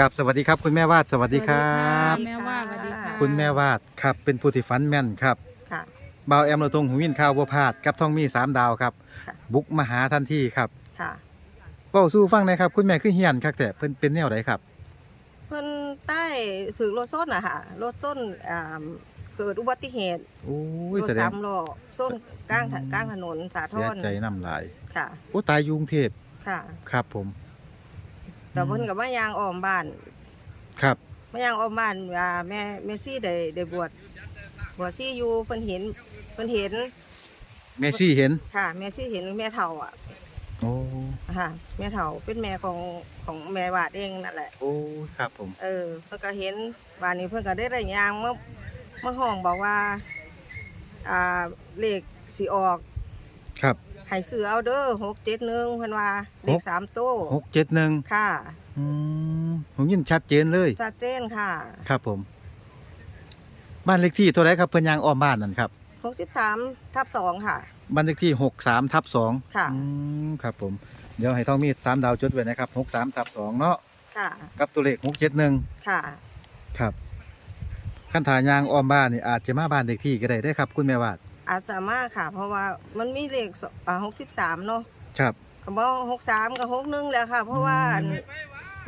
กับสวัสดีครับคุณแม่วาดสวัสดีครับสวัสดีค่ะแม่ว่าสวัสดีค่ะคุณแม่วาดครับเป็นผู้ที่ฝันแม่นครับค่ะ บ่าวแอมเราตรงหูยินข่าวบัวพลาดกับท่องมีสามดาวครับ ค่ะ บุกมาหาทันทีครับค่ะ เป้าสู้ฟังหนะครับ คุณแม่คือเฮียนครับแต่เพิ่นเป็นแนวไหนครับ เพิ่นใต้ถือรถส้นอะค่ะรถส้นอ่าเกิดอุบัติเหตุโอ้รยถแสดง สามล้อส้นกลางถกลางถนนสาทเสียรใจน้ำลายค่ะ โอ้ตายอยุงเทพค่ะ ครับผม แต่เพิ่นกับมายางอ้อมบ้านครับ มายางอ้อมบ้านอ่าแม่แม่ซี่ได้ได้บวชบวชซี่อยู่เพิ่นเห็นเพิ่นเห็นเมซี่เห็นค่ะ แม่ซี่เห็นแม่เฒ่าอะโอ้ค่ะแม่เฒ่าเป็นแม่ของของแม่วาดเองนั่นแหละ โอ้ครับผม เออเพิ่นก็เห็นบ้านนี้เพิ่นก็ได้ได้ยางมามาห้องบอกว่า อ่าเลขสิออกครับ ให้ซื้อเอาเด้อหกเจ็ดหนึ่งเพิ่นว่าเลขสามโต้หกเจ็ดหนึ่งค่ะอืมผมยินชัดเจนเลยชัดเจนค่ะ ครับผม บ้านเลขที่ตัวไหนครับเพิ่นยางอ้อมบ้านนั่นครับหกสิบสามทับสองค่ะบ้านเลขที่หกสามทับสองค่ะอืมครับผมเดี๋ยวให้ท่องมีดสามดาวจดไว้นะครับหกสามทับสองเนาะค่ะกับตัวเลขหกเจ็ดหนึ่งค่ะ ครับขั้นถายางอ้อมบ้านนี่อาจจะมาบ้านเลขที่ก็ได้ได้อครับ คุณแม่วาด อาจสามารถค่ะ เพราะว่ามันมีเลขสอ่าหกสิบสามเนาะครับ ก็บอกหกสามกับหกหนึ่งแหล้วค่ะ เพราะว่า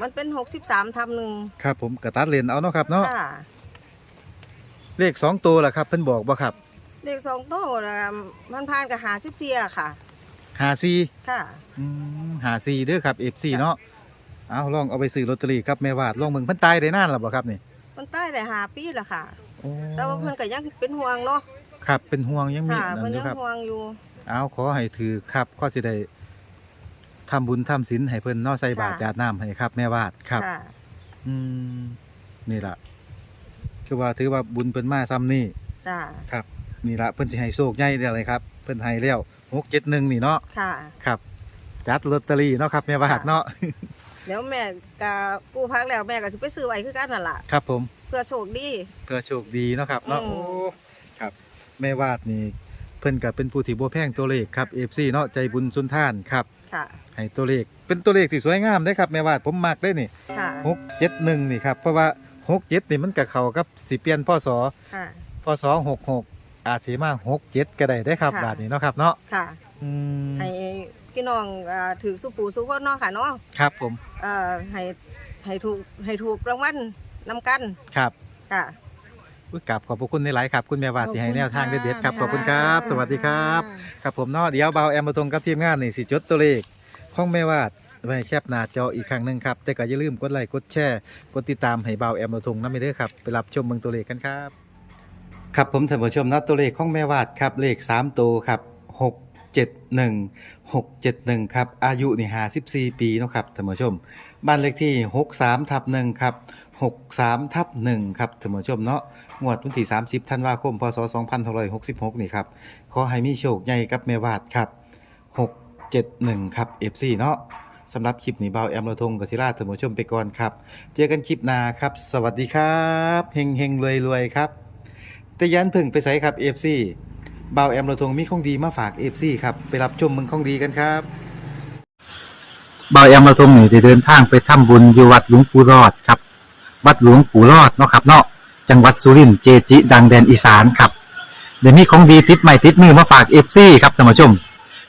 มันเป็นหกสิบสามทับหนึ่งครับผมกระตัดเลนเอาเนาะครับเนาะค่ะ เลขสองตัวล่ะครับ เพิ่นบอกบ่ครับเลขสองโต้น่ะมันผ่านกับหาสิบเจียค่ะ หาซีค่ะ หาซีเด้อครับเอฟซีเนาะเอาลองเอาไปซื้อลอตเตอรี่ครับแม่วาดลองเบิ่งเพิ่นตายได้นานแล้วบ่ครับนี่มันใต้ได้หาปีและค่ะ โอ้แต่ว่าเพิ่นก็ยังเป็นห่วงเนาะ ครับเป็นห่วงยังมีค่ะนั่เพิ่นนอยัยู่งครับ ห่วงอยู่เอาขอให้ถือครับข้อสิได้ทำบุญทำศีลให้เพิ่นเนอใส่บาตรค่ะจาดน้ำให้ครับ แม่วาดครับ ค่ะอืมนี่ล่ะคือว่าถือว่าบุญเพิ่นมาซ้ำนี่จ้าครับ นี่ล่ะเพิ่นสิให้โชคใหญ่เด้อเลยครับ เพิ่นให้แล้ว671นี่เนาะค่ะ ครับ จัดลอตเตอรี่เนาะครับแม่วาดค่ะเนาะ เดี๋ยวแม่ก็กู้พักแล้วแม่ก็สิไปซื้อไว้คือกันนั่นล่ะ ครับผม เพื่อโชคดี เพื่อโชคดีเนาะครับเนาะอืม โอ้ครับ แม่วาดนี่เพิ่นก็เป็นผู้ที่บ่แพงตัวเลขครับ FC เนาะใจบุญสุนทานครับค่ะ ให้ตัวเลขเป็นตัวเลขที่สวยงามได้ครับแม่วาดผมมักได้นี่ค่ะ หกเจ็ดหนึ่งนี่ครับเพราะว่าหกเจ็ดนี่มันกับเขากับสิเปลี่ยนพ่อสอค่ะ พ่อสอหกหกอาจสีมาหกเจ็ดก็ได้ได้ครับค่ะ บาทนี้เนาะครับเนาะค่ะ อืมให้พี่น้องอ่าถือสุปูสุคนเนาะค่ะเนาะครับผมเอ่อให้ให้ถูกให้ถูกรางวัลนำกันครับค่ะ อุ๊ยกลับขอบพระคุณในหลายๆครับ คุณแม่วาดที่ให้แนวทางเด็ดๆครับขขออบบคุคุณณคค่ะรับ สวัสดีครับครับผมเนาะเดี๋ยวเบาแอมมาตรงกับทีมงานนี่สิจดตัวเลขของแม่วาดไว้แคปหน้าจออีกครั้งหนึ่งครับ แต่ก็อย่าลืมกดไลค์กดแชร์กดติดตามให้เบาแอมมาตรงนั่นไม่ได้อครับไปรับชมเมืองตัวเลขกันครับ ครับผมท่านผู้ชมนะตัวเลขของแม่วาดครับเลข3ตัวครับ 671 671 ครับ อายุนี่54ปีนะครับท่านผู้ชม บ้านเลขที่ 63ทับ1ครับ 63ทับ1ครับท่านผู้ชมเนาะงวดวันที่ 30ธันวาคม พศ 2566 นี่ครับ ขอให้มีโชคใหญ่กับแม่วาดครับ 671 ครับ FC เนาะสำหรับคลิปนี้เบาแอมระทงกับศิลาท่านผู้ชมไปก่อนครับ เจอกันคลิปหน้าครับ สวัสดีครับ เฮงเฮงรวยรวยครับแต่ยันพึ่งไปใส่ครับ FC บาแอมระทงมีของดีมาฝาก FC ครับ ไปรับชมมึงของดีกันครับเบาแอมระทงนี่ได้เดินทางไปทำบุญอยู่วัดหลวงปู่รอดครับ วัดหลวงปู่รอดเนาะครับเนาะจังหวัดสุรินทร์เจจิ ดังแดนอีสานครับเดี๋ยวนี้ของดีติดใหม่ติดมือมาฝาก FC ครับท่านผู้ชม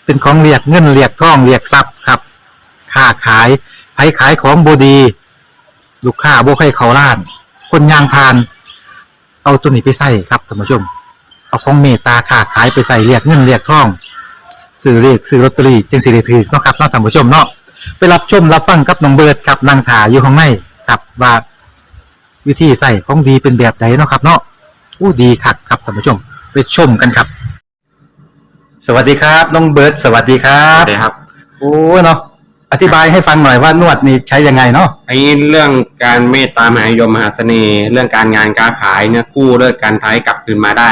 เป็นของเรียกเงินเรียกทองเรียกทรัพย์ครับค้าขายไผขายของบดี ลูกค้าบ่ให้เขาล้าน คนยางพาน เอาตัวนี้ไปใส่ครับท่านผู้ชม เอาของเมตตาค้าขายไปใส่เรียกเงินเรียกทองซื้อเรียกซื้อลอตเตอรี่จึงสิได้ถือเนาะครับเนาะท่านผู้ชมเนาะไปรับชมรับฟังกับน้องเบิร์ดครับนางถาอยู่ข้างในครับว่าวิธีใส่ของดีเป็นแบบไหนเนาะครับ เนาะอู้ดีคักครับท่านผู้ชม ไปชมกันครับ สวัสดีครับน้องเบิร์ดสวัสดีครัครับบครับโอ้เนาะอธิบายให้ฟังหน่อยว่านวดนี่ใช้ยังไงเนาะไอ้เรื่องการเมตตามหานิยมมหาเสน่ห์ เรื่องการงานการขายเนี่ยกู้เลิกการท้ายกลับคืนมาได้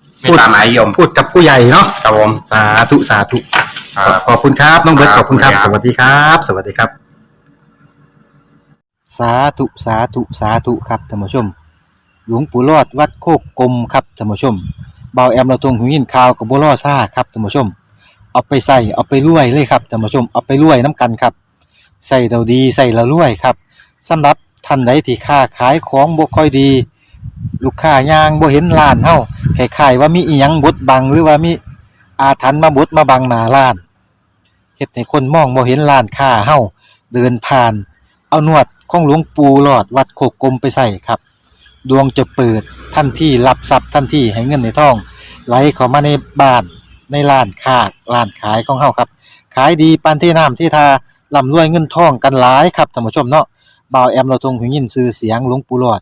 สวิไม่ตามหมายยมพูดกับผู้ใหญ่เนาะครับผมสาธุสาธุครับ ขอบคุณครับน้องเบิร์ตคขรับอบคุณครับขอบสคุณครับวัสดีครับ สวัสดีครับ สาธุสาธุสาธุครับท่านผู้ชม หลวงปู่รอดวัดโคกกลมครับท่านผู้ชมเบาแอมเราตรงหูยินข่าวกับบัวล่อซ่าครับท่านผู้ชม เอาไปใส่เอาไปรวยเลยครับท่านผู้ชมเอาไปรวยน้ำกันครับใส่เราดีใส่เรารวยครับสำหรับท่านใดที่ค้าขายของบ่ค่อยดี ลูกค้ายางบ่เห็นร้านเฮาคล้ายๆว่ามีอีหยังบดบังหรือว่ามีอาถรรพ์มาบดมาบังหน้าร้านเฮ็ดให้คนมองบ่เห็นร้านค้าเฮาเดินผ่าน เอานวดของหลวงปู่หลอดวัดโคกกลมไปใส่ครับ ดวงจะเปิดทันทีรับทรัพย์ทันทีให้เงินในทอง ไหลเข้ามาในบ้านในร้านค้าร้านขายของเฮาครับ ขายดีปานที่น้ำที่ทาร่ำรวยเงินทองกันหลายครับท่านผู้ชมเนาะบ่าวแอมเราทงหูยินชื่อเสียงหลวงปู่หลอด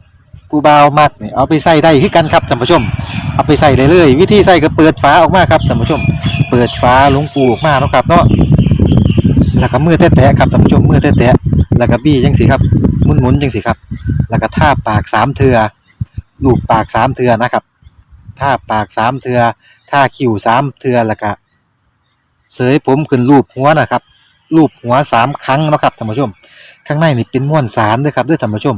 ผู้บ่าวมักเนี่ยเอาไปใส่ได้คือกันครับท่านผู้ชม เอาไปใส่เลยเลยวิธีใส่ก็เปิดฝาออกมาครับท่านผู้ชม เปิดฝาหลวงปูออกมาเนาะครับเนาะแล้วก็มือแตะๆครับท่านผู้ชมมือแตะๆแล้วก็บี้จังสิครับหมุนๆจังสิครับ แล้วก็ท่าปากสามเทือลูบปากสามเทือนะครับท่าปากสามเทือท่าคิ้วสามเทือแล้วก็เสยผมขึ้นรูปหัวนะครับรูปหัวสามครั้งนะครับท่านผู้ชม ข้างในนี่เป็นม้วนสารด้วยครับด้วยท่านผู้ชม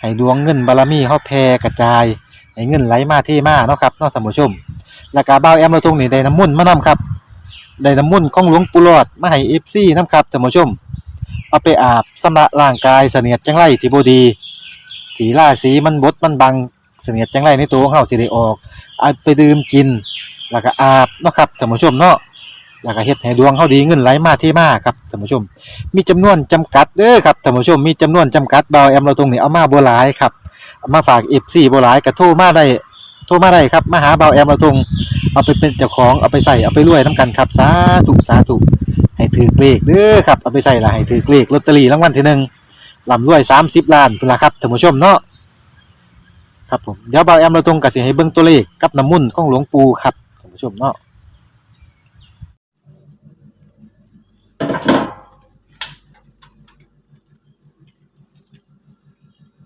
ให้ดวงเงินบารมีเขาแผ่กระจาย ให้เงินไหลมาเทมาเนาะครับเนาะท่านผู้ชม แล้วก็เบาแอมเราทุงนี่ได้น้ำมุ่นมานํครับได้น้ำมุ่นของหลวงปู่หลอดมาให้เอฟซีนํครับท่านผู้ชม เอาไปอาบสำระร่างกายเสนียดจังไรที่บดีสีล่าสีมันบดมันบังเสนียดจังไรในตัวของเฮาสิได้ออกเอาไปดื่มกิน แล้วก็อาบเนาะครับท่านผู้ชมเนาะแล้วก็เฮ็ดให้ดวงเฮาดีเงินไหลมาเทมาครับท่านผู้ชม มีจำนวนจำกัดเด้อครับท่านผู้ชมมีจำนวนจำกัดเบาแอมเราตรงนี้เอามาบ่หลายครับามาฝาก FC บ่หลายก็โทรมาได้โทรมาได้ครับมาหาเบาแอมเราตรงเอาไปเป็นเจ้าของเอาไปใส่เอาไปรวยนํกันครับสาธุสาธุให้ถือเลขเด้อครับเอาไปใส่ละให้ถือเลขลอตเตอรี่รางวัลที่หนึ่งลำรวย30ล้านพุ่นละครับท่านผู้ชมเนาะครับผมเดี๋ยวเบาแอมเราตรงกับสิให้เบิ่งตัวเลขกับน้ำมุ่นของหลวงปู่ครับท่านผู้ชมเนาะ